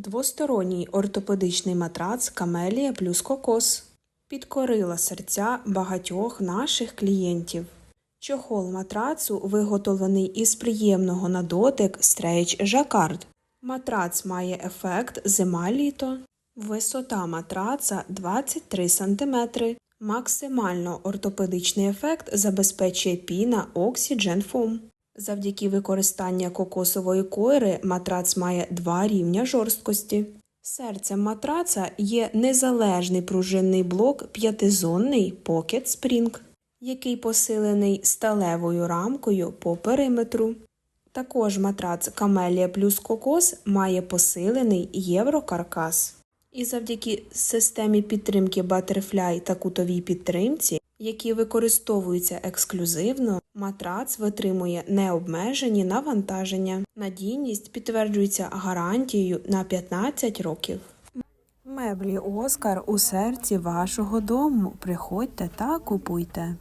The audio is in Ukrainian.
Двосторонній ортопедичний матрац Камелія плюс кокос підкорила серця багатьох наших клієнтів. Чохол матрацу виготовлений із приємного на дотик стрейч жакард. Матрац має ефект зима-літо. Висота матраца 23 см. Максимально ортопедичний ефект забезпечує піна Oxygen Foam. Завдяки використанню кокосової койри матрац має два рівня жорсткості. Серцем матраца є незалежний пружинний блок п'ятизонний Pocket Spring, який посилений сталевою рамкою по периметру. Також матрац Камелія плюс кокос має посилений єврокаркас. І завдяки системі підтримки Butterfly та кутовій підтримці, які використовуються ексклюзивно, матрац витримує необмежені навантаження. Надійність підтверджується гарантією на 15 років. Меблі Оскар у серці вашого дому. Приходьте та купуйте.